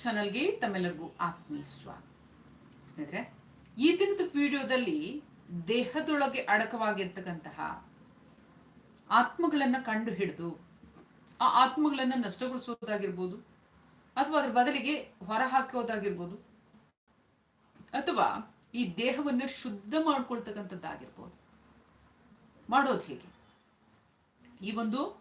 ಚಾನಲ್ಗೆ ತಮ್ಮೆಲ್ಲರಿಗೂ ಆತ್ಮೀಯ ಸ್ವಾಗತ. ಸ್ನೇಹಿತರೆ, ಈ ದಿನದ ವಿಡಿಯೋದಲ್ಲಿ ದೇಹದೊಳಗೆ ಅಡಕವಾಗಿರ್ತಕ್ಕಂತಹ ಆತ್ಮಗಳನ್ನ ಕಂಡು ಹಿಡಿದು ಆ ಆತ್ಮಗಳನ್ನು ನಷ್ಟಗೊಳಿಸೋದಾಗಿರ್ಬೋದು, ಅಥವಾ ಅದರ ಬದಲಿಗೆ ಹೊರ ಹಾಕೋದಾಗಿರ್ಬೋದು ಅಥವಾ ಈ ದೇಹವನ್ನು ಶುದ್ಧ ಮಾಡ್ಕೊಳ್ತಕ್ಕಂಥದ್ದಾಗಿರ್ಬೋದು. ಮಾಡೋದು ಹೇಗೆ? ಈ ಒಂದು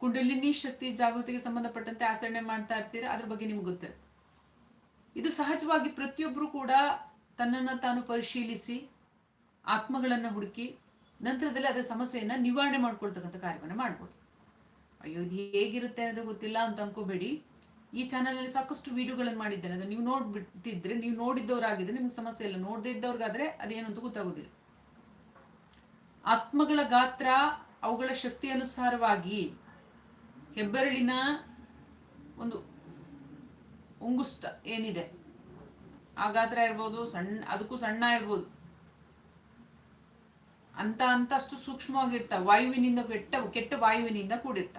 ಕುಂಡಲಿನಿ ಶಕ್ತಿ ಜಾಗೃತಿಗೆ ಸಂಬಂಧಪಟ್ಟಂತೆ ಆಚರಣೆ ಮಾಡ್ತಾ ಇರ್ತೀರ, ಅದ್ರ ಬಗ್ಗೆ ನಿಮ್ಗೆ ಗೊತ್ತಿರುತ್ತೆ ಇದು ಸಹಜವಾಗಿ ಪ್ರತಿಯೊಬ್ಬರು ಕೂಡ ತನ್ನನ್ನು ತಾನು ಪರಿಶೀಲಿಸಿ, ಆತ್ಮಗಳನ್ನು ಹುಡುಕಿ, ನಂತರದಲ್ಲಿ ಅದರ ಸಮಸ್ಯೆಯನ್ನು ನಿವಾರಣೆ ಮಾಡ್ಕೊಳ್ತಕ್ಕಂಥ ಕಾರ್ಯವನ್ನು ಮಾಡ್ಬೋದು. ಅಯ್ಯೋ, ಇದು ಹೇಗಿರುತ್ತೆ ಅನ್ನೋದು ಗೊತ್ತಿಲ್ಲ ಅಂತ ಅನ್ಕೋಬೇಡಿ. ಈ ಚಾನಲಲ್ಲಿ ಸಾಕಷ್ಟು ವಿಡಿಯೋಗಳನ್ನು ಮಾಡಿದ್ದೇನೆ ಅದನ್ನು ನೀವು ನೋಡ್ಬಿಟ್ಟಿದ್ರೆ, ನೀವು ನೋಡಿದ್ದವರಾಗಿದ್ರೆ ನಿಮ್ಗೆ ಸಮಸ್ಯೆ ಇಲ್ಲ. ನೋಡದೇ ಇದ್ದವ್ರಿಗಾದ್ರೆ ಅದೇನು ಅಂತ ಗೊತ್ತಾಗೋದಿಲ್ಲ. ಆತ್ಮಗಳ ಗಾತ್ರ ಅವುಗಳ ಶಕ್ತಿ ಅನುಸಾರವಾಗಿ ಹೆಬ್ಬೆರಳಿನ ಒಂದು ಉಂಗುಷ್ಟ ಏನಿದೆ? ಆ ಗಾತ್ರ ಇರ್ಬೋದು ಸಣ್ಣ ಅದಕ್ಕೂ ಸಣ್ಣ ಇರ್ಬೋದು. ಅಂತ ಅಂತ ಅಷ್ಟು ಸೂಕ್ಷ್ಮವಾಗಿರ್ತ, ವಾಯುವಿನಿಂದ ಕೆಟ್ಟ ಕೆಟ್ಟ ವಾಯುವಿನಿಂದ ಕೂಡಿರ್ತ.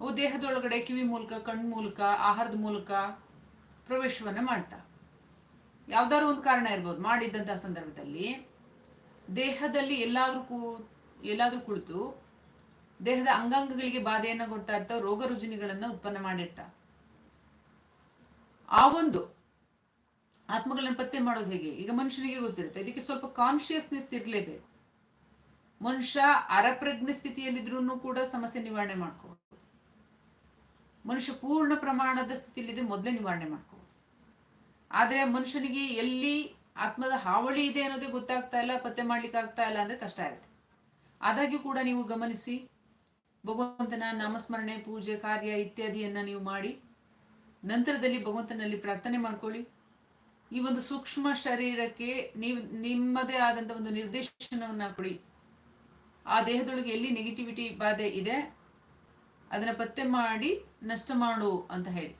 ಅವು ದೇಹದೊಳಗಡೆ ಕಿವಿ ಮೂಲಕ ಕಣ್ಣು ಮೂಲಕ, ಆಹಾರದ ಮೂಲಕ ಪ್ರವೇಶವನ್ನ ಮಾಡ್ತಾ. ಯಾವ್ದಾದ್ರು ಒಂದು ಕಾರಣ ಇರ್ಬೋದು. ಮಾಡಿದ್ದಂತಹ ಸಂದರ್ಭದಲ್ಲಿ ದೇಹದಲ್ಲಿ ಎಲ್ಲಾದ್ರೂ ಕೂ, ಎಲ್ಲಾದರೂ ಕುಳಿತು ದೇಹದ ಅಂಗಾಂಗಗಳಿಗೆ ಬಾಧೆಯನ್ನು ಕೊಡ್ತಾ ಇರ್ತಾವ, ರೋಗ ರುಜಿನಿಗಳನ್ನ ಉತ್ಪನ್ನ ಮಾಡಿರ್ತಾ ಆ ಒಂದು ಆತ್ಮಗಳನ್ನ ಪತ್ತೆ ಮಾಡೋದು ಹೇಗೆ? ಈಗ ಮನುಷ್ಯನಿಗೆ ಗೊತ್ತಿರುತ್ತೆ, ಇದಕ್ಕೆ ಸ್ವಲ್ಪ ಕಾನ್ಶಿಯಸ್ನೆಸ್ ಇರಲೇಬೇಕು. ಮನುಷ್ಯ ಅರಪ್ರಜ್ಞ ಸ್ಥಿತಿಯಲ್ಲಿದ್ರೂ ಕೂಡ ಸಮಸ್ಯೆ ನಿವಾರಣೆ ಮಾಡ್ಕೋಬಹುದು ಮನುಷ್ಯ ಪೂರ್ಣ ಪ್ರಮಾಣದ ಸ್ಥಿತಿಯಲ್ಲಿದೆ ಮೊದಲೇ ನಿವಾರಣೆ ಮಾಡ್ಕೋಬಹುದು ಆದ್ರೆ ಮನುಷ್ಯನಿಗೆ ಎಲ್ಲಿ ಆತ್ಮದ ಹಾವಳಿ ಇದೆ ಅನ್ನೋದೇ ಗೊತ್ತಾಗ್ತಾ ಇಲ್ಲ, ಪತ್ತೆ ಮಾಡ್ಲಿಕ್ಕೆ ಆಗ್ತಾ ಇಲ್ಲ ಅಂದ್ರೆ ಕಷ್ಟ ಇರುತ್ತೆ. ಆದಾಗ್ಯೂ ಕೂಡ ನೀವು ಗಮನಿಸಿ ಭಗವಂತನ ನಾಮಸ್ಮರಣೆ, ಪೂಜೆ, ಕಾರ್ಯ ಇತ್ಯಾದಿಯನ್ನು ನೀವು ಮಾಡಿ, ನಂತರದಲ್ಲಿ ಭಗವಂತನಲ್ಲಿ ಪ್ರಾರ್ಥನೆ ಮಾಡ್ಕೊಳ್ಳಿ. ಈ ಒಂದು ಸೂಕ್ಷ್ಮ ಶರೀರಕ್ಕೆ ನೀವು, ನಿಮ್ಮದೇ ಆದಂಥ ಒಂದು ನಿರ್ದೇಶನವನ್ನು ಕೊಡಿ. ಆ ದೇಹದೊಳಗೆ ಎಲ್ಲಿ ನೆಗೆಟಿವಿಟಿ ಬಾಧೆ ಇದೆ, ಅದನ್ನು ಪತ್ತೆ ಮಾಡಿ ನಷ್ಟ ಮಾಡು ಅಂತ ಹೇಳಿ.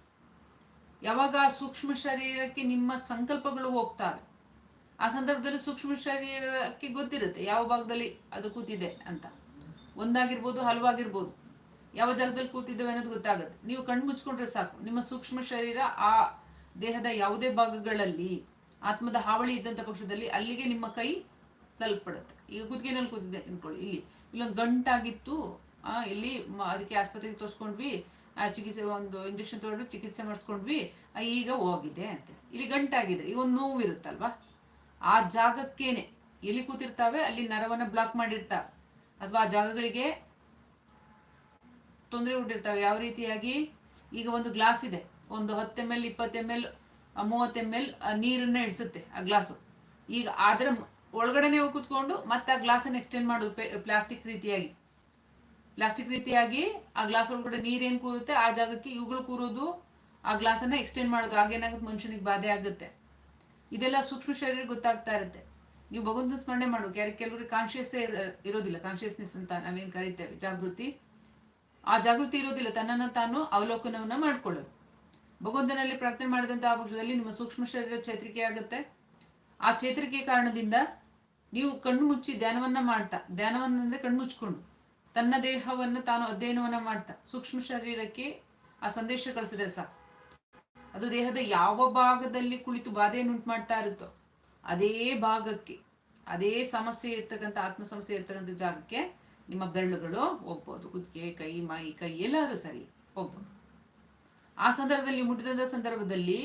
ಯಾವಾಗ ಆ ಸೂಕ್ಷ್ಮ ಶರೀರಕ್ಕೆ ನಿಮ್ಮ ಸಂಕಲ್ಪಗಳು ಹೋಗ್ತವೆ, ಆ ಸಂದರ್ಭದಲ್ಲಿ ಸೂಕ್ಷ್ಮ ಶರೀರಕ್ಕೆ ಗೊತ್ತಿರುತ್ತೆ, ಯಾವ ಭಾಗದಲ್ಲಿ ಅದು ಕೂತಿದೆ ಅಂತ. ಒಂದಾಗಿರ್ಬೋದು, ಹಲವಾಗಿರ್ಬೋದು. ಯಾವ ಜಾಗದಲ್ಲಿ ಕೂತಿದ್ದೇವೆ ಅನ್ನೋದು ಗೊತ್ತಾಗುತ್ತೆ. ನೀವು ಕಣ್ಣು ಮುಚ್ಕೊಂಡ್ರೆ ಸಾಕು. ನಿಮ್ಮ ಸೂಕ್ಷ್ಮ ಶರೀರ ಆ ದೇಹದ ಯಾವುದೇ ಭಾಗಗಳಲ್ಲಿ, ಆತ್ಮದ ಹಾವಳಿ ಇದ್ದಂಥ ಪಕ್ಷದಲ್ಲಿ ಅಲ್ಲಿಗೆ ನಿಮ್ಮ ಕೈ ತಲುಪಡುತ್ತೆ ಈಗ ಕುತ್ತಿಗೆನಲ್ಲಿ ಕೂತಿದೆ ಅಂದ್ಕೊಳ್ಳಿ ಇಲ್ಲಿ, ಇಲ್ಲೊಂದು ಗಂಟಾಗಿತ್ತು. ಆ, ಇಲ್ಲಿ ಅದಕ್ಕೆ ಆಸ್ಪತ್ರೆಗೆ ತೋರಿಸ್ಕೊಂಡ್ವಿ. ಆ, ಚಿಕಿತ್ಸೆ, ಒಂದು ಇಂಜೆಕ್ಷನ್ ತೊಗೊಂಡು ಚಿಕಿತ್ಸೆ ಮಾಡಿಸ್ಕೊಂಡ್ವಿ. ಈಗ ಹೋಗಿದೆ ಅಂತ. ಇಲ್ಲಿ ಗಂಟಾಗಿದೆ. ಈಗ ಒಂದು ನೋವು ಇರುತ್ತಲ್ವಾ? ಆ ಜಾಗಕ್ಕೇನೆ. ಎಲ್ಲಿ ಕೂತಿರ್ತಾವೆ? ಅಲ್ಲಿ ನರವನ್ನು ಬ್ಲಾಕ್ ಮಾಡಿರ್ತಾವೆ. ಅಥವಾ ಜಾಗಗಳಿಗೆ ತೊಂದರೆ ಉಂಟಿರ್ತವೆ. ಯಾವ ರೀತಿಯಾಗಿ? ಈಗ ಒಂದು ಗ್ಲಾಸ್ ಇದೆ. ಒಂದು ಹತ್ತು ಎಂ ಎಲ್ ಇಪ್ಪತ್ತು ಎಂ ಎಲ್ ಮೂವತ್ತು ಎಂ ಎಲ್ ನೀರನ್ನ ಇಡಿಸುತ್ತೆ ಆ ಗ್ಲಾಸು. ಈಗ ಅದರ ಒಳಗಡೆನೆ ಹೋಗಿ ಕೂತ್ಕೊಂಡು ಮತ್ತೆ ಆ ಗ್ಲಾಸನ್ನು ಎಕ್ಸ್ಟೆಂಡ್ ಮಾಡೋದು ಪ್ಲಾಸ್ಟಿಕ್ ರೀತಿಯಾಗಿ. ಪ್ಲಾಸ್ಟಿಕ್ ರೀತಿಯಾಗಿ ಆ ಗ್ಲಾಸ್ ಒಳಗಡೆ ನೀರೇನು ಕೂರುತ್ತೆ? ಆ ಜಾಗಕ್ಕೆ ಇವುಗಳು ಕೂರೋದು ಆ ಗ್ಲಾಸನ್ನ ಎಕ್ಸ್ಟೆಂಡ್ ಮಾಡೋದು. ಆಗೇನಾಗುತ್ತೆ ಮನುಷ್ಯನಿಗೆ ಬಾಧೆ ಆಗುತ್ತೆ. ಇದೆಲ್ಲ ಸೂಕ್ಷ್ಮ ಶರೀರ ಗೊತ್ತಾಗ್ತಾ ಇರುತ್ತೆ. ನೀವು ಭಗವಂತನ ಸ್ಮರಣೆ ಮಾಡು. ಯಾರು ಕೆಲವರಿಗೆ ಕಾನ್ಶಿಯಸ್ಸೇ ಇರೋದಿಲ್ಲ. ಕಾನ್ಶಿಯಸ್ನೆಸ್ ಅಂತ ನಾವೇನು ಕರಿತೇವೆ? ಜಾಗೃತಿ. ಆ ಜಾಗೃತಿ ಇರೋದಿಲ್ಲ. ತನ್ನನ್ನು ತಾನು ಅವಲೋಕನವನ್ನ ಮಾಡ್ಕೊಳ್ಳೋದು. ಭಗವಂತನಲ್ಲಿ ಪ್ರಾರ್ಥನೆ ಮಾಡಿದಂತಹ ಪಕ್ಷದಲ್ಲಿ ನಿಮ್ಮ ಸೂಕ್ಷ್ಮ ಶರೀರ ಚೇತರಿಕೆ ಆಗುತ್ತೆ. ಆ ಚೇತರಿಕೆ ಕಾರಣದಿಂದ ನೀವು ಕಣ್ಣು ಮುಚ್ಚಿ ಧ್ಯಾನವನ್ನ ಮಾಡ್ತಾ, ಧ್ಯಾನವನ್ನ ಅಂದ್ರೆ ಕಣ್ಣು ಮುಚ್ಕೊಂಡು, ತನ್ನ ದೇಹವನ್ನ ತಾನು ಅಧ್ಯಯನವನ್ನ ಮಾಡ್ತಾ, ಸೂಕ್ಷ್ಮ ಶರೀರಕ್ಕೆ ಆ ಸಂದೇಶ ಕಳಿಸಿದ್ರೆ ಸಾಕು. ಅದು ದೇಹದ ಯಾವ ಭಾಗದಲ್ಲಿ ಕುಳಿತು ಬಾಧೆಯನ್ನು ಉಂಟು ಮಾಡ್ತಾ ಇರುತ್ತೋ ಅದೇ ಭಾಗಕ್ಕೆ, ಅದೇ ಸಮಸ್ಯೆ ಇರ್ತಕ್ಕಂಥ ಆತ್ಮ ಸಮಸ್ಯೆ ಇರ್ತಕ್ಕಂಥ ಜಾಗಕ್ಕೆ ನಿಮ್ಮ ಬೆರಳುಗಳು ಹೋಗ್ಬೋದು. ಕುತ್ತಿಗೆ, ಕೈ, ಮೈ, ಕೈ ಎಲ್ಲರೂ ಸರಿ ಹೋಗ್ಬೋದು. ಆ ಸಂದರ್ಭದಲ್ಲಿ ಮುಟ್ಟಿದಂಥ ಸಂದರ್ಭದಲ್ಲಿ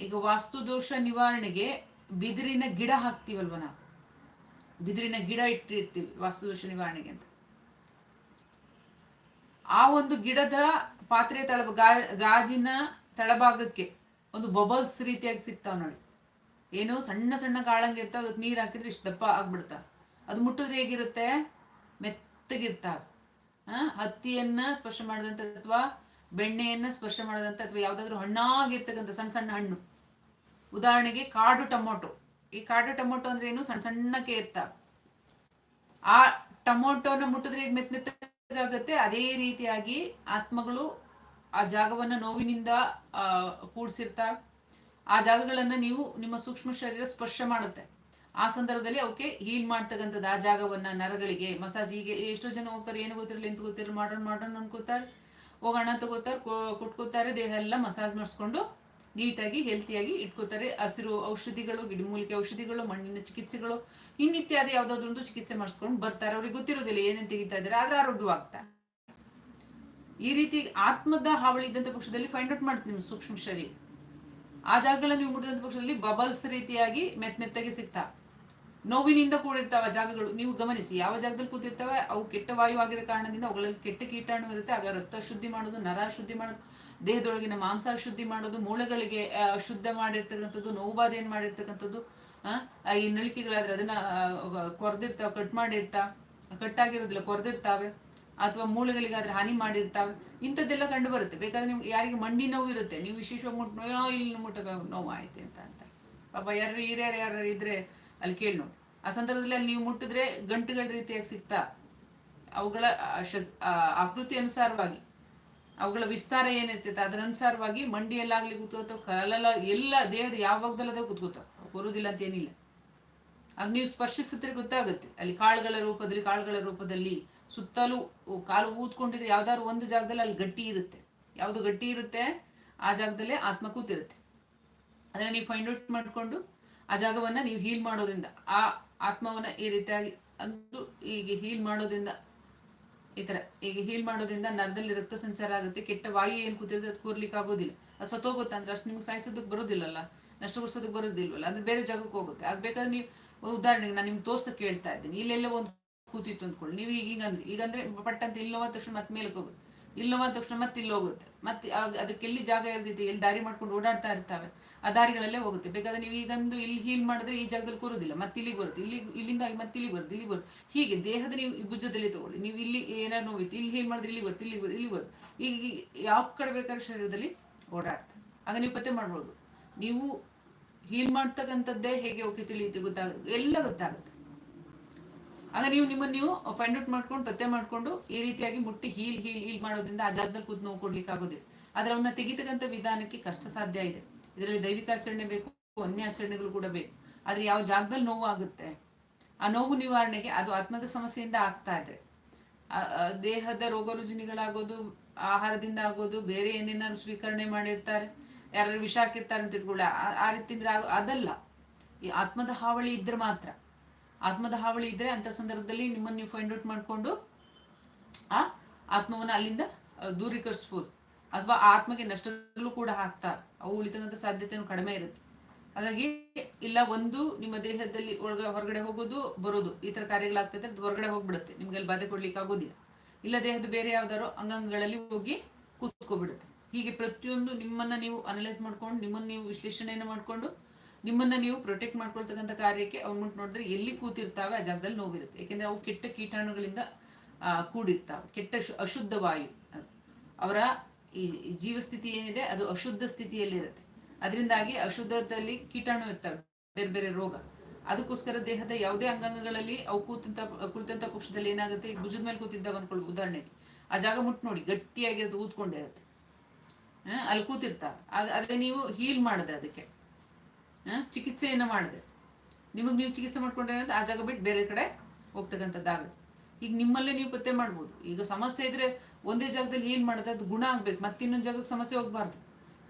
ಈಗ ವಾಸ್ತು ದೋಷ ನಿವಾರಣೆಗೆ ಬಿದಿರಿನ ಗಿಡ ಹಾಕ್ತೀವಲ್ವ ನಾವು? ಬಿದಿರಿನ ಗಿಡ ಇಟ್ಟಿರ್ತೀವಿ ವಾಸ್ತು ದೋಷ ನಿವಾರಣೆಗೆ ಅಂತ. ಆ ಒಂದು ಗಿಡದ ಪಾತ್ರೆ ತಳ ಗಾಜಿನ ತಳಭಾಗಕ್ಕೆ ಒಂದು ಬಬಲ್ಸ್ ರೀತಿಯಾಗಿ ಸಿಗ್ತಾವ ನೋಡಿ. ಏನು ಸಣ್ಣ ಸಣ್ಣ ಕಾಳಂಗೆ ಅದಕ್ಕೆ ನೀರು ಹಾಕಿದ್ರೆ ಇಷ್ಟು ದಪ್ಪ ಆಗ್ಬಿಡ್ತಾವೆ. ಅದು ಮುಟ್ಟಿದ್ರೆ ಹೇಗಿರುತ್ತೆ? ಮೆತ್ತಗಿರ್ತಾವೆ. ಆ, ಹತ್ತಿಯನ್ನ ಸ್ಪರ್ಶ ಮಾಡಿದಂಥ ಅಥವಾ ಬೆಣ್ಣೆಯನ್ನ ಸ್ಪರ್ಶ ಮಾಡಿದಂಥ ಅಥವಾ ಯಾವುದಾದ್ರೂ ಹಣ್ಣಾಗಿರ್ತಕ್ಕಂಥ ಸಣ್ಣ ಸಣ್ಣ ಹಣ್ಣು. ಉದಾಹರಣೆಗೆ ಕಾಡು ಟೊಮೊಟೊ. ಈ ಕಾಡು ಟೊಮೊಟೊ ಅಂದ್ರೆ ಏನು? ಸಣ್ಣ ಸಣ್ಣಕ್ಕೆ ಇರ್ತಾವೆ. ಆ ಟೊಮೊಟೊನ ಮುಟ್ಟಿದ್ರೆ ಮೆತ್ತ ಮೆತ್ತಗಾಗುತ್ತೆ? ಅದೇ ರೀತಿಯಾಗಿ ಆತ್ಮಗಳು ಆ ಜಾಗವನ್ನ ನೋವಿನಿಂದ ಕೂಡ್ಸಿರ್ತಾವೆ. ಆ ಜಾಗಗಳನ್ನು ನೀವು ನಿಮ್ಮ ಸೂಕ್ಷ್ಮ ಶರೀರ ಸ್ಪರ್ಶ ಮಾಡುತ್ತೆ. ಆ ಸಂದರ್ಭದಲ್ಲಿ ಅವಕ್ಕೆ ಹೀಲ್ ಮಾಡ್ತಕ್ಕಂಥದ್ದು ಆ ಜಾಗವನ್ನ, ನರಗಳಿಗೆ ಮಸಾಜ್ ಹೀಗೆ ಎಷ್ಟೋ ಜನ ಹೋಗ್ತಾರೆ, ಏನು ಗೊತ್ತಿರಲಿ, ಎಂತ ಗೊತ್ತಿರಲಿ ಮಾಡ್ರನ್ ಮಾಡ್ರನ್ ಅನ್ಕೋತಾರೆ. ಹೋಗಿ ಹಣ ತಗೋತಾರೆ ಕೊಟ್ಕೋತಾರೆ, ದೇಹ ಎಲ್ಲ ಮಸಾಜ್ ಮಾಡಿಸ್ಕೊಂಡು ನೀಟಾಗಿ ಹೆಲ್ತಿಯಾಗಿ ಇಟ್ಕೋತಾರೆ. ಹಸಿರು ಔಷಧಿಗಳು ಗಿಡಮೂಲಿಕೆ ಔಷಧಿಗಳು, ಮಣ್ಣಿನ ಚಿಕಿತ್ಸೆಗಳು, ಇನ್ನಿತ್ಯಾದಿ ಯಾವ್ದಾದ್ರು ಚಿಕಿತ್ಸೆ ಮಾಡಿಸ್ಕೊಂಡು ಬರ್ತಾರೆ. ಅವ್ರಿಗೆ ಗೊತ್ತಿರೋದಿಲ್ಲ ಏನೇನು ತೆಗಿತಾ ಇದ್ದಾರೆ, ಆದ್ರೆ ಆರೋಗ್ಯವಾಗ್ತಾರೆ ಈ ರೀತಿ ಆತ್ಮದ ಹಾವಳಿ ಇದ್ದಂತ ಪಕ್ಷದಲ್ಲಿ ಫೈಂಡ್ ಔಟ್ ಮಾಡ್ತೀನಿ ಸೂಕ್ಷ್ಮ ಶರೀರ. ಆ ಜಾಗಗಳನ್ನ ನೀವು ಮುಟ್ಟಿದಂತ ಪಕ್ಷದಲ್ಲಿ ಬಬಲ್ಸ್ ರೀತಿಯಾಗಿ ಮೆತ್ ಮೆತ್ತಗೆ ಸಿಗ್ತಾ. ನೋವಿನಿಂದ ಕೂಡಿರ್ತಾವ ಜಾಗಗಳು. ನೀವು ಗಮನಿಸಿ, ಯಾವ ಜಾಗದಲ್ಲಿ ಕೂತಿರ್ತವೆ? ಅವು ಕೆಟ್ಟ ವಾಯು ಆಗಿರೋ ಕಾರಣದಿಂದ ಅವುಗಳಲ್ಲಿ ಕೆಟ್ಟ ಕೀಟಾಣು ಇರುತ್ತೆ. ಆಗ ರಕ್ತ ಶುದ್ಧಿ ಮಾಡೋದು, ನರ ಶುದ್ಧಿ ಮಾಡೋದು, ದೇಹದೊಳಗಿನ ಮಾಂಸ ಶುದ್ಧಿ ಮಾಡೋದು, ಮೂಳೆಗಳಿಗೆ ಶುದ್ಧ ಮಾಡಿರ್ತಕ್ಕಂಥದ್ದು, ನೋವು ಬಾಧೆಯನ್ನು ಮಾಡಿರ್ತಕ್ಕಂಥದ್ದು ಈ ನಳಿಕೆಗಳಾದ್ರೆ ಅದನ್ನ ಕೊರೆದಿರ್ತಾವ, ಕಟ್ ಮಾಡಿರ್ತಾ, ಕಟ್ಟಾಗಿರೋದಿಲ್ಲ, ಕೊರೆದಿರ್ತಾವೆ. ಅಥವಾ ಮೂಳೆಗಳಿಗಾದ್ರೆ ಹಾನಿ ಮಾಡಿರ್ತಾವೆ ಇಂಥದ್ದೆಲ್ಲ ಕಂಡು ಬರುತ್ತೆ. ಬೇಕಾದ್ರೆ ನಿಮ್ಗೆ ಯಾರಿಗೆ ಮಂಡಿ ನೋವು ಇರುತ್ತೆ. ನೀವು ವಿಶೇಷವಾಗಿ ಮುಟ್ ಇಲ್ಲಿ ಮುಟ್ಟ ನೋವು ಆಯ್ತು ಅಂತ ಅಂತ ಪಾಪ ಯಾರು ಹಿರಿಯರು ಯಾರು ಇದ್ರೆ ಅಲ್ಲಿ ಕೇಳಿ ನೋಡಿ. ಆ ಸಂದರ್ಭದಲ್ಲಿ ಅಲ್ಲಿ ನೀವು ಮುಟ್ಟಿದ್ರೆ ಗಂಟುಗಳ ರೀತಿಯಾಗಿ ಸಿಗ್ತಾ ಅವುಗಳ ಆಕೃತಿ ಅನುಸಾರವಾಗಿ, ಅವುಗಳ ವಿಸ್ತಾರ ಏನಿರ್ತೈತೆ ಅದರ ಅನುಸಾರವಾಗಿ ಮಂಡಿಯಲ್ಲಾಗ್ಲಿ ಕೂತ್ಕೋತಾವ ಕಲಲ ಎಲ್ಲ ದೇಹದ ಯಾವ ಭಾಗದಲ್ಲದ ಕೂತ್ಕೋತಾವ ಬರುವುದಿಲ್ಲ ಅಂತ ಏನಿಲ್ಲ. ಆಗ ನೀವು ಸ್ಪರ್ಶಿಸಿದ್ರೆ ಗೊತ್ತಾಗುತ್ತೆ. ಅಲ್ಲಿ ಕಾಳುಗಳ ರೂಪದಲ್ಲಿ ಕಾಳುಗಳ ರೂಪದಲ್ಲಿ ಸುತ್ತಲೂ ಕಾಲು ಊದ್ಕೊಂಡಿದ್ರೆ ಯಾವ್ದಾದ್ರು ಒಂದು ಜಾಗದಲ್ಲಿ ಅಲ್ಲಿ ಗಟ್ಟಿ ಇರುತ್ತೆ. ಯಾವುದು ಗಟ್ಟಿ ಇರುತ್ತೆ, ಆ ಜಾಗದಲ್ಲೇ ಆತ್ಮ ಕೂತಿರುತ್ತೆ ಅದನ್ನ ನೀವು ಫೈಂಡ್ ಔಟ್ ಮಾಡಿಕೊಂಡು ಆ ಜಾಗವನ್ನ ನೀವು ಹೀಲ್ ಮಾಡೋದ್ರಿಂದ, ಆ ಆತ್ಮವನ್ನ ಈ ರೀತಿಯಾಗಿ ಅಂದು ಈಗ ಹೀಲ್ ಮಾಡೋದ್ರಿಂದ, ಈ ತರ ಈಗ ಹೀಲ್ ಮಾಡೋದ್ರಿಂದ ನರದಲ್ಲಿ ರಕ್ತ ಸಂಚಾರ ಆಗುತ್ತೆ. ಕೆಟ್ಟ ವಾಯು ಏನು ಕೂತಿರುತ್ತೆ ಅದು ಕೂರ್ಲಿಕ್ಕೆ ಆಗೋದಿಲ್ಲ. ಅದು ಸತ್ತೋಗುತ್ತೆ ಅಂದ್ರೆ ಅಷ್ಟು ನಿಮ್ಗೆ ಸಾಯಿಸೋದಕ್ಕೆ ಬರೋದಿಲ್ಲಲ್ಲ? ನಷ್ಟಗೊಳಿಸೋದಕ್ಕೆ ಬರೋದಿಲ್ವಲ್ಲ? ಅಂದ್ರೆ ಬೇರೆ ಜಾಗಕ್ಕೆ ಹೋಗುತ್ತೆ. ಆಗ್ಬೇಕಾದ್ರೆ ನೀವು, ಉದಾಹರಣೆಗೆ ನಾನು ನಿಮ್ಗೆ ತೋರ್ಸಕ್ಕೆ ಹೇಳ್ತಾ ಇದ್ದೀನಿ. ಇಲ್ಲೆಲ್ಲ ಒಂದು ಕೂತಿತ್ತು ಅಂದ್ಕೊಳ್ಳಿ. ನೀವು ಈಗ ಈಗಂದ್ರೆ ಪಟ್ ಅಂತ ಇಲ್ಲಿ ನೋವಾದ ತಕ್ಷಣ ಮತ್ತೆ ಮೇಲಕ್ಕೆ ಹೋಗುತ್ತೆ. ಇಲ್ಲಿ ತಕ್ಷಣ ಮತ್ತೆ ಇಲ್ಲಿ ಹೋಗುತ್ತೆ. ಮತ್ತೆ ಅದಕ್ಕೆ ಎಲ್ಲಿ ಜಾಗ ಇರ್ದಿದೆ ಎಲ್ಲಿ ದಾರಿ ಮಾಡ್ಕೊಂಡು ಓಡಾಡ್ತಾ ಇರ್ತಾವೆ, ಆ ದಾರಿಗಳಲ್ಲೇ ಹೋಗುತ್ತೆ. ಬೇಕಾದ್ರೆ ನೀವು ಈಗಂದು ಇಲ್ಲಿ ಹೀಲ್ ಮಾಡಿದ್ರೆ ಈ ಜಾಗದಲ್ಲಿ ಕೂರೋದಿಲ್ಲ. ಮತ್ತೆ ಇಲ್ಲಿಗೆ ಬರುತ್ತೆ. ಇಲ್ಲಿ ಇಲ್ಲಿಂದ ಮತ್ತೆ ಇಲ್ಲಿಗೆ ಬರುತ್ತೆ. ಇಲ್ಲಿ ಬರುತ್ತೆ. ಹೀಗೆ ದೇಹದ ನೀವು ಭುಜದಲ್ಲಿ ತಗೊಳ್ಳಿ. ನೀವು ಇಲ್ಲಿ ಏನಾರು ನೋವಿತ್ತು. ಇಲ್ಲಿ ಹೀಲ್ ಮಾಡಿದ್ರೆ ಇಲ್ಲಿ ಬರುತ್ತೆ. ಇಲ್ಲಿ ಬರುತ್ತೆ. ಇಲ್ಲಿ ಬರುತ್ತೆ. ಈಗ ಯಾವ ಕಡೆ ಬೇಕಾದ್ರೆ ಶರೀರದಲ್ಲಿ ಓಡಾಡ್ತಾರೆ ಆಗ ನೀವು ಪತ್ತೆ ಮಾಡ್ಬೋದು. ನೀವು ಹೀಲ್ ಮಾಡ್ತಕ್ಕಂಥದ್ದೇ ಹೇಗೆ ಹೋಗಿ ತಿಳಿಯುತ್ತೆ ಗೊತ್ತಾಗುತ್ತೆ ಎಲ್ಲ ಗೊತ್ತಾಗುತ್ತೆ. ಆಗ ನೀವು ನಿಮ್ಮನ್ನು ನೀವು ಫೈಂಡ್ ಔಟ್ ಮಾಡ್ಕೊಂಡು, ಪತ್ತೆ ಮಾಡ್ಕೊಂಡು ಈ ರೀತಿಯಾಗಿ ಮುಟ್ಟಿ ಹೀಲ್ ಹೀಲ್ ಹೀಲ್ ಮಾಡೋದ್ರಿಂದ ಆ ಜಾಗದಲ್ಲಿ ಕೂತ್ ನೋವು ಕೊಡ್ಲಿಕ್ಕೆ ಆಗೋದಿಲ್ಲ. ಆದ್ರೆ ಅವನ್ನ ತೆಗಿತಕ್ಕಂಥ ವಿಧಾನಕ್ಕೆ ಕಷ್ಟ ಸಾಧ್ಯ ಇದೆ. ಇದರಲ್ಲಿ ದೈವಿಕ ಆಚರಣೆ ಬೇಕು, ಅನ್ಯ ಆಚರಣೆಗಳು ಕೂಡ ಬೇಕು. ಆದ್ರೆ ಯಾವ ಜಾಗದಲ್ಲಿ ನೋವು ಆಗುತ್ತೆ? ಆ ನೋವು ನಿವಾರಣೆಗೆ ಅದು ಆತ್ಮದ ಸಮಸ್ಯೆಯಿಂದ ಆಗ್ತಾ ಇದೆ. ದೇಹದ ರೋಗ ರುಜಿನಿಗಳಾಗೋದು, ಆಹಾರದಿಂದ ಆಗೋದು, ಬೇರೆ ಏನೇನಾದ್ರು ಸ್ವೀಕರಣೆ ಮಾಡಿರ್ತಾರೆ ಯಾರು ವಿಷ ಹಾಕಿರ್ತಾರೆ ಅಂತ ಇಟ್ಕೊಳ್ಳಿ. ಆ ರೀತಿಯಿಂದ ಅದಲ್ಲ. ಈ ಆತ್ಮದ ಹಾವಳಿ ಇದ್ರೆ ಮಾತ್ರ. ಆತ್ಮದ ಹಾವಳಿ ಇದ್ರೆ ಅಂತ ಸಂದರ್ಭದಲ್ಲಿ ನಿಮ್ಮನ್ನು ನೀವು ಫೈಂಡ್ ಔಟ್ ಮಾಡಿಕೊಂಡು, ಆ ಆತ್ಮವನ್ನು ಅಲ್ಲಿಂದ ದೂರೀಕರಿಸ್ಬೋದು. ಅಥವಾ ಆತ್ಮಗೆ ನಷ್ಟದಲ್ಲೂ ಕೂಡ ಹಾಕ್ತಾ, ಅವು ಉಳಿತಕ್ಕಂಥ ಸಾಧ್ಯತೆಯೂ ಕಡಿಮೆ ಇರುತ್ತೆ. ಹಾಗಾಗಿ ಇಲ್ಲ, ಒಂದು ನಿಮ್ಮ ದೇಹದಲ್ಲಿ ಒಳಗ, ಹೊರಗಡೆ ಹೋಗೋದು, ಬರೋದು, ಈ ತರ ಕಾರ್ಯಗಳಾಗ್ತೈತೆ ಹೊರಗಡೆ ಹೋಗ್ಬಿಡುತ್ತೆ. ನಿಮ್ಗೆ ಅಲ್ಲಿ ಬಾಧೆ ಕೊಡ್ಲಿಕ್ಕೆ ಆಗೋದಿಲ್ಲ. ಇಲ್ಲ, ದೇಹದ ಬೇರೆ ಯಾವ್ದಾರೋ ಅಂಗಾಂಗಗಳಲ್ಲಿ ಹೋಗಿ ಕೂತ್ಕೊಬಿಡುತ್ತೆ. ಹೀಗೆ ಪ್ರತಿಯೊಂದು ನಿಮ್ಮನ್ನ ನೀವು ಅನಲೈಸ್ ಮಾಡ್ಕೊಂಡು, ನಿಮ್ಮನ್ನ ನೀವು ವಿಶ್ಲೇಷಣೆಯನ್ನು ಮಾಡ್ಕೊಂಡು ನಿಮ್ಮನ್ನ ನೀವು ಪ್ರೊಟೆಕ್ಟ್ ಮಾಡ್ಕೊಳ್ತಕ್ಕಂಥ ಕಾರ್ಯಕ್ಕೆ ಅವು ಮುಟ್ಟು ನೋಡಿದ್ರೆ ಎಲ್ಲಿ ಕೂತಿರ್ತಾವೆ ಆ ಜಾಗದಲ್ಲಿ ನೋವಿರುತ್ತೆ. ಯಾಕೆಂದ್ರೆ ಅವು ಕೆಟ್ಟ ಕೀಟಾಣುಗಳಿಂದ ಕೂಡಿರ್ತಾವೆ. ಕೆಟ್ಟ ಅಶುದ್ಧ ವಾಯು ಅವರ ಈ ಜೀವಸ್ಥಿತಿ ಏನಿದೆ, ಅದು ಅಶುದ್ಧ ಸ್ಥಿತಿಯಲ್ಲಿರುತ್ತೆ ಅದರಿಂದಾಗಿ ಅಶುದ್ಧದಲ್ಲಿ ಕೀಟಾಣು ಇರ್ತವೆ, ಬೇರೆ ಬೇರೆ ರೋಗ. ಅದಕ್ಕೋಸ್ಕರ ದೇಹದ ಯಾವುದೇ ಅಂಗಾಂಗಗಳಲ್ಲಿ ಅವು ಕೂತಂತ, ಕುಳಿತಂತ ಪಕ್ಷದಲ್ಲಿ ಏನಾಗುತ್ತೆ ಈ ಭುಜದ ಮೇಲೆ ಕೂತಿದ್ದಾವ ಅನ್ಕೊಳ್ಳಿ ಉದಾಹರಣೆಗೆ. ಆ ಜಾಗ ಮುಟ್ಟು ನೋಡಿ, ಗಟ್ಟಿಯಾಗಿರುತ್ತೆ ಊದ್ಕೊಂಡಿರುತ್ತೆ ಅಲ್ಲಿ ಕೂತಿರ್ತಾವೆ. ಅದೇ ನೀವು ಹೀಲ್ ಮಾಡಿದ್ರೆ ಅದಕ್ಕೆ. ಚಿಕಿತ್ಸೆಯನ್ನು ಮಾಡಿದೆ. ನಿಮಗೆ ನೀವು ಚಿಕಿತ್ಸೆ ಮಾಡ್ಕೊಂಡ್ರೆ ಆ ಜಾಗ ಬಿಟ್ಟು ಬೇರೆ ಕಡೆ ಹೋಗ್ತಕ್ಕಂಥದ್ದಾಗುತ್ತೆ. ಈಗ ನಿಮ್ಮಲ್ಲೇ ನೀವು ಪತ್ತೆ ಮಾಡ್ಬೋದು. ಈಗ ಸಮಸ್ಯೆ ಇದ್ರೆ ಒಂದೇ ಜಾಗದಲ್ಲಿ ಏನು ಮಾಡುತ್ತೆ? ಅದು ಗುಣ ಆಗ್ಬೇಕು. ಮತ್ತಿನ್ನೊಂದು ಜಾಗಕ್ಕೆ ಸಮಸ್ಯೆ ಹೋಗ್ಬಾರ್ದು.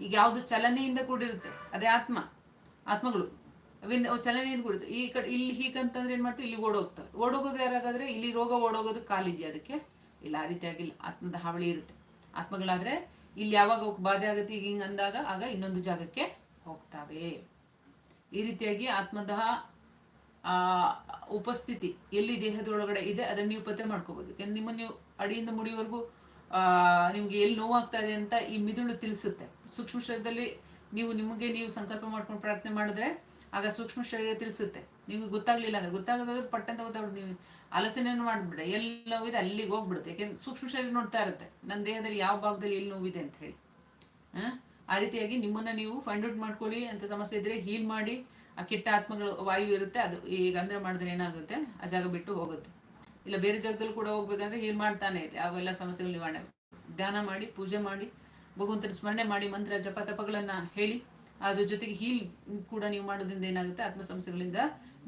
ಈಗ ಯಾವುದು ಚಲನೆಯಿಂದ ಕೂಡಿರುತ್ತೆ. ಅದೇ ಆತ್ಮ. ಆತ್ಮಗಳು. ಅವಿನ್ ಚಲನೆಯಿಂದ ಕೂಡಿರುತ್ತೆ. ಈ ಕಡೆ ಇಲ್ಲಿ ಹೀಗಂತಂದ್ರೆ ಏನು ಮಾಡ್ತೀವಿ? ಇಲ್ಲಿ ಓಡೋಗ್ತಾರೆ ಓಡೋಗೋದು ಯಾರಾಗಾದ್ರೆ ಇಲ್ಲಿ ರೋಗ ಓಡೋಗೋದು ಕಾಲಿದೆಯಾ ಅದಕ್ಕೆ? ಇಲ್ಲ, ಆ ರೀತಿಯಾಗಿಲ್ಲ ಆತ್ಮದ ಹಾವಳಿ ಇರುತ್ತೆ. ಆತ್ಮಗಳಾದ್ರೆ ಇಲ್ಲಿ ಯಾವಾಗ ಬಾಧೆ ಆಗುತ್ತೆ, ಈಗ ಹಿಂಗೆ ಅಂದಾಗ ಆಗ ಇನ್ನೊಂದು ಜಾಗಕ್ಕೆ ಹೋಗ್ತಾವೆ. ಈ ರೀತಿಯಾಗಿ ಆತ್ಮದಹ ಉಪಸ್ಥಿತಿ ಎಲ್ಲಿ ದೇಹದೊಳಗಡೆ ಇದೆ, ಅದನ್ನ ನೀವು ಪತ್ತೆ ಮಾಡ್ಕೋಬಹುದು ಯಾಕಂದ್ರೆ ನಿಮ್ಮನ್ನು ನೀವು ಅಡಿಯಿಂದ ಮುಡಿಯವರೆಗೂ ನಿಮ್ಗೆ ಎಲ್ಲಿ ನೋವಾಗ್ತಾ ಇದೆ ಅಂತ ಈ ಮಿದುಳು ತಿಳಿಸುತ್ತೆ. ಸೂಕ್ಷ್ಮ ಶರೀರದಲ್ಲಿ ನೀವು ನಿಮಗೆ ನೀವು ಸಂಕಲ್ಪ ಮಾಡ್ಕೊಂಡು ಪ್ರಾರ್ಥನೆ ಮಾಡಿದ್ರೆ ಆಗ ಸೂಕ್ಷ್ಮ ಶರೀರ ತಿಳಿಸುತ್ತೆ. ನಿಮಗೆ ಗೊತ್ತಾಗ್ಲಿಲ್ಲ ಅಂದ್ರೆ, ಗೊತ್ತಾಗದಾದ್ರೆ ಪಟ್ಟಂತ ಗೊತ್ತಾಗ್ಬಿಡುತ್ತೆ. ನೀವು ಆಲೋಚನೆಯನ್ನು ಮಾಡಿಬಿಡ ಎಲ್ಲಿ ನೋವಿದೆ ಅಲ್ಲಿಗೆ ಹೋಗ್ಬಿಡುತ್ತೆ. ಯಾಕೆಂದ್ರೆ ಸೂಕ್ಷ್ಮ ಶರೀರ ನೋಡ್ತಾ ಇರುತ್ತೆ. ನನ್ನ ದೇಹದಲ್ಲಿ ಯಾವ ಭಾಗದಲ್ಲಿ ಎಲ್ಲಿ ನೋವಿದೆ ಅಂತ ಹೇಳಿ. ಆ ರೀತಿಯಾಗಿ ನಿಮ್ಮನ್ನ ನೀವು ಫೈಂಡ್ ಔಟ್ ಮಾಡ್ಕೊಳ್ಳಿ, ಅಂತ ಸಮಸ್ಯೆ ಇದ್ರೆ ಹೀಲ್ ಮಾಡಿ, ಆ ಕೆಟ್ಟ ಆತ್ಮಗಳು ವಾಯು ಇರುತ್ತೆ, ಅದು ಈಗ ಅಂದರೆ ಮಾಡಿದ್ರೆ ಏನಾಗುತ್ತೆ? ಆ ಜಾಗ ಬಿಟ್ಟು ಹೋಗುತ್ತೆ. ಇಲ್ಲ ಬೇರೆ ಜಾಗದಲ್ಲಿ ಕೂಡ ಹೋಗ್ಬೇಕಂದ್ರೆ ಹೀಲ್ ಮಾಡ್ತಾನೆ ಇದೆ ಅವೆಲ್ಲ ಸಮಸ್ಯೆಗಳು ನಿವಾರಣೆ ಧ್ಯಾನ ಮಾಡಿ, ಪೂಜೆ ಮಾಡಿ, ಭಗವಂತನ ಸ್ಮರಣೆ ಮಾಡಿ ಮಂತ್ರ, ಜಪ, ತಪಗಳನ್ನ ಹೇಳಿ, ಅದ್ರ ಜೊತೆಗೆ ಹೀಲ್ ಕೂಡ ನೀವು ಮಾಡೋದ್ರಿಂದ ಏನಾಗುತ್ತೆ? ಆತ್ಮ ಸಮಸ್ಯೆಗಳಿಂದ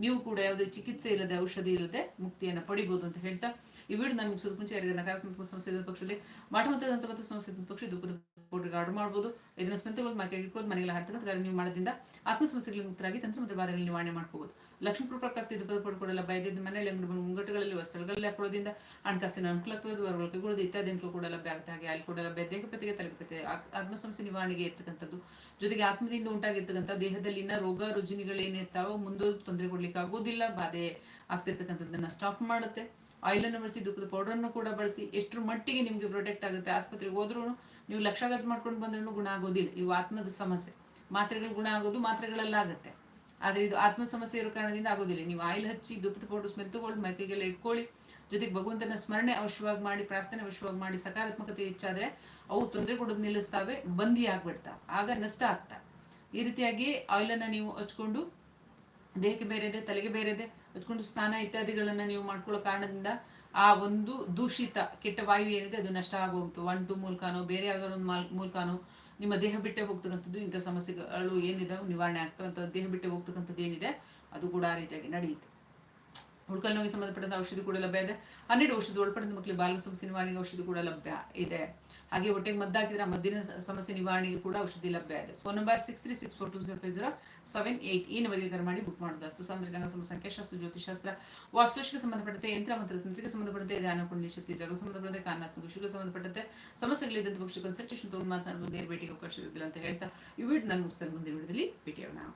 ನೀವು ಕೂಡ ಯಾವುದೇ ಚಿಕಿತ್ಸೆ ಇಲ್ಲದೆ, ಔಷಧಿ ಇಲ್ಲದೆ ಮುಕ್ತಿಯನ್ನು ಪಡಿಬಹುದು ಅಂತ ಹೇಳ್ತಾ ಈ ವಿಡಿಯೋ ನಾನು ಮುಗಿಸೋದು ಮುಂಚೆ ನಕಾರಾತ್ಮಕ ಸಮಸ್ಯೆ ಪಕ್ಷದಲ್ಲಿ ಮಾಟ ಮತ್ತು ಸಮಸ್ಯೆ ಪಕ್ಷ ದುಃಖದ ಪೌಡರ್ಗೆ ಆರ್ಡರ್ ಮಾಡ್ಬೋದು. ಇದನ್ನ ಸ್ಮೆಂತಗಳು ಮಾರ್ಕೆಟ್ ಇಟ್ಕೊಂಡು ಮನೆಗೆಲ್ಲ ಹಾಡ್ತಕ್ಕಂಥ ಕಾರ್ಯ ನೀವು ಮಾಡೋದ್ರಿಂದ ಆತ್ಮ ಮುಕ್ತರಾಗಿ ತಂತ್ರ ಮತ್ತು ಬಾಧೆಗಳನ್ನು ನಿವಾರಣೆ ಮಾಡ್ಕೋಬೋದು. ಲಕ್ಷ್ಮೀ ಕೃಪಾ ಪ್ರಾಪ್ತಿ ದುಃಖದ ಪೌಡರ್ ಬೈದಿದ್ದ ಮನೆಯಲ್ಲಿ ಅಂಗಡಿ ಮುಂಗಟ್ಟುಗಳಲ್ಲಿ ಸ್ಥಳಗಳಲ್ಲಿ ಹಾಕೊಳ್ಳೋದ್ರಿಂದ ಹಣಕಾಸಿನ ಅನುಕೂಲ ಕೈಗೊಳ್ಳೋದು ಇತ್ಯಾದಿ ಅನುಕೂಲ ಕೂಡ ಲಭ್ಯ ಆಗುತ್ತೆ. ಹಾಗೆ ಅಲ್ಲಿ ಕೂಡ ಲಭ್ಯ ದೇಹಪತಿಗೆ ತಲೆಪತಿ ಆತ್ಮ ಸಮಸ್ಯೆ ನಿವಾರಣೆಗೆ ಇರ್ತಕ್ಕಂಥದ್ದು. ಜೊತೆಗೆ ಆತ್ಮದಿಂದ ಉಂಟಾಗಿರ್ತಕ್ಕಂಥ ದೇಹದಲ್ಲಿನ ರೋಗ ರುಜಿನಿಗಳು ಏನಿರ್ತಾವೋ ಮುಂದೆ ತೊಂದರೆ ಕೊಡ್ಲಿಕ್ಕೆ ಆಗೋದಿಲ್ಲ ಬಾಧೆ ಆಗ್ತಿರ್ತಕ್ಕಂಥದ್ದನ್ನ ಸ್ಟಾಪ್ ಮಾಡುತ್ತೆ. ಆಯಿಲ್ ಅನ್ನು ಬಳಸಿ ದುಃಖದ ಪೌಡರ್ ಅನ್ನು ಕೂಡ ಬಳಸಿ, ಎಷ್ಟರ ಮಟ್ಟಿಗೆ ನಿಮಗೆ ಪ್ರೊಟೆಕ್ಟ್ ಆಗುತ್ತೆ, ಆಸ್ಪತ್ರೆಗೆ ಹೋದ್ರೂ ನೀವು ಲಕ್ಷ ಖರ್ಚು ಮಾಡ್ಕೊಂಡು ಬಂದ್ರೂ ಗುಣ ಆಗೋದಿಲ್ಲ. ಇವು ಆತ್ಮದ ಸಮಸ್ಯೆ. ಮಾತ್ರೆಗಳು ಗುಣ ಆಗೋದು ಮಾತ್ರೆಗಳಲ್ಲಾಗುತ್ತೆ. ಆದರೆ ಇದು ಆತ್ಮ ಸಮಸ್ಯೆ ಇರೋ ಕಾರಣದಿಂದ ಆಗೋದಿಲ್ಲ. ನೀವು ಆಯಿಲ್ ಹಚ್ಚಿ ದುಪ್ಪದ ಪೌಡರ್ ಸ್ಮೆಲ್ ತಗೊಳ್ಳಿ, ಮೈಕೈಗೆಲ್ಲ ಇಟ್ಕೊಳ್ಳಿ. ಜೊತೆಗೆ ಭಗವಂತನ ಸ್ಮರಣೆ ಅವಶ್ಯವಾಗಿ ಮಾಡಿ, ಪ್ರಾರ್ಥನೆ ಅವಶ್ಯವಾಗಿ ಮಾಡಿ, ಸಕಾರಾತ್ಮಕತೆ ಹೆಚ್ಚಾದ್ರೆ ಅವು ತೊಂದರೆ ಕೊಡೋದು ನಿಲ್ಲಿಸ್ತಾವೆ, ಬಂದಿ ಆಗ್ಬಿಡ್ತಾ ಆಗ ನಷ್ಟ ಆಗ್ತಾ ಈ ರೀತಿಯಾಗಿ ಆಯಿಲನ್ನು ನೀವು ಹಚ್ಕೊಂಡು, ದೇಹಕ್ಕೆ ಬೇರೆದೆ ತಲೆಗೆ ಬೇರೆದೆ ಹಚ್ಕೊಂಡು ಸ್ನಾನ ಇತ್ಯಾದಿಗಳನ್ನ ನೀವು ಮಾಡ್ಕೊಳ್ಳೋ ಕಾರಣದಿಂದ ಆ ಒಂದು ದೂಷಿತ ಕೆಟ್ಟ ವಾಯು ಏನಿದೆ ಅದು ನಷ್ಟ ಆಗೋಗ್ತು. ಒನ್ ಟು ಮೂಲಕನೋ, ಬೇರೆ ಯಾವ್ದಾದ್ರು ಒಂದು ಮಾಲ್, ಮೂಲಕನೋ ನಿಮ್ಮ ದೇಹ ಬಿಟ್ಟೆ ಹೋಗ್ತಕ್ಕಂಥದ್ದು ಇಂಥ ಸಮಸ್ಯೆಗಳು ಏನಿದಾವೆ ನಿವಾರಣೆ ಆಗ್ತವೆ ದೇಹ ಬಿಟ್ಟೆ ಹೋಗ್ತಕ್ಕಂಥದ್ದು ಏನಿದೆ ಅದು ಕೂಡ ಆ ರೀತಿಯಾಗಿ ನಡೆಯುತ್ತೆ. ಉಳ್ಕಲ್ ನೋವಿಗೆ ಸಂಬಂಧಪಟ್ಟಂತ ಔಷಧಿ ಕೂಡ ಲಭ್ಯ ಇದೆ. ಹನ್ನೆರಡು ಔಷಧಿ ಒಳಪಡಿದ ಮಕ್ಕಳಿಗೆ ಬಾಲ ಸಮಸ್ಯೆ ನಿವಾರಣೆಗೆ ಔಷಧಿ ಕೂಡ ಲಭ್ಯ ಇದೆ. ಹಾಗೆ ಹೊಟ್ಟೆಗೆ ಮದ್ದಾಕಿದ್ರೆ ಆ ಮದ್ದಿನ ಸಮಸ್ಯೆ ನಿವಾರಣೆಗೆ ಕೂಡ ಔಷಧಿ ಲಭ್ಯ ಇದೆ. Phone number six three six four two zero five zero seven eight ಈ ನಂಬರ್ಗೆ ಕರೆ ಮಾಡಿ ಬುಕ್ ಮಾಡೋದು ಅಸ್ತು ಸಾಂದ್ರಿಕ ಸಮ ಸಂಖ್ಯಾಶಾಸ್ತ್ರ ಜ್ಯೋತಿಷಾಸ್ತ್ರ ವಾಸ್ತುಶಿಗೆ ಸಂಬಂಧಪಟ್ಟಂತೆ, ಯಂತ್ರ ಮಂತ್ರ ತಂತ್ರಕ್ಕೆ ಸಂಬಂಧಪಟ್ಟಂತೆ ಧ್ಯಾನ ಕುಂಡಲಿ ಶಕ್ತಿ, ಜಗ ಸಂಬಂಧಪಟ್ಟಂತೆ ಕಾನಾತ್ಮಕ ವಿಷಯಕ್ಕೆ ಸಂಬಂಧಪಟ್ಟಂತೆ ಸಮಸ್ಯೆಗಳಿದ್ದಂಥ ಪಕ್ಷ ಕನ್ಸಲ್ಟೇಷನ್ ತೊಗೊಂಡು ಮಾತನಾಡಬಹುದು ಭೇಟಿಗೆ ಅವಕಾಶ ಅಂತ ಹೇಳ್ತಾ ಈ ವಿಡಿಯೋ ನಾನು ಮುಗಿಸ್ತೇನೆ ಮುಂದಿನ ವಿಡಿಯೋದಲ್ಲಿ ಭೇಟಿಯಾಗೋಣ.